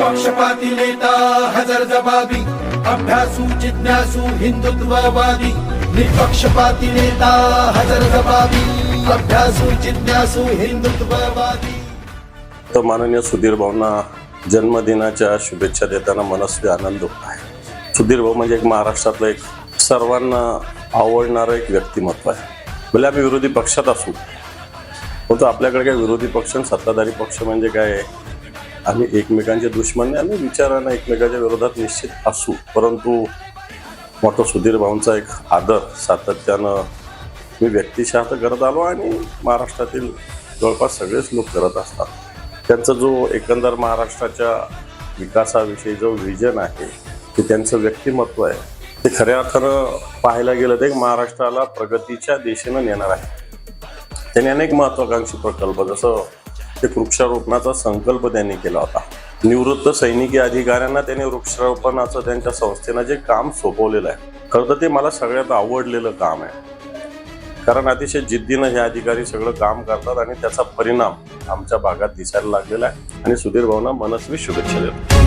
पक्षपाती नेता हजर जबाबी अभ्यासू जिज्ञासू हिंदुत्ववादी निपक्षपाती नेता हजर जबाबी अभ्यासू जिज्ञासू हिंदुत्ववादी. तर माननीय सुधीर भाऊंना जन्मदिनाच्या शुभेच्छा देताना मनस्वी आनंद होत आहे. सुधीर भाऊ म्हणजे एक महाराष्ट्रातलं एक सर्वांना आवडणारं एक व्यक्तिमत्व आहे. भले आम्ही विरोधी पक्षात असू परंतु आपल्याकडे काय विरोधी पक्ष आणि सत्ताधारी पक्ष म्हणजे काय आम्ही एकमेकांचे दुश्मन आम्ही विचारांना एकमेकांच्या विरोधात निश्चित असू. परंतु मोठा सुधीर भाऊंचा एक आदर सातत्यानं मी व्यक्तिशः तर करत आलो आणि महाराष्ट्रातील जवळपास सगळेच लोक करत असतात. त्यांचा जो एकंदर महाराष्ट्राच्या विकासाविषयी जो व्हिजन आहे ते त्यांचं व्यक्तिमत्व आहे ते खऱ्या अर्थानं पाहायला गेलं तर एक महाराष्ट्राला प्रगतीच्या दिशेनं नेणार आहे. त्यांनी अनेक महत्वाकांक्षी प्रकल्प जसं ते वृक्षारोपणाचा संकल्प त्यांनी केला होता. निवृत्त सैनिकी अधिकाऱ्यांना त्यांनी वृक्षारोपणाचं त्यांच्या संस्थेनं जे काम सोपवलेलं आहे. खरं तर ते मला सगळ्यात आवडलेलं काम आहे. कारण अतिशय जिद्दीनं हे अधिकारी सगळं काम करतात आणि त्याचा परिणाम आमच्या भागात दिसायला लागलेला आहे. आणि सुधीर भाऊंना मनस्वी शुभेच्छा देतो.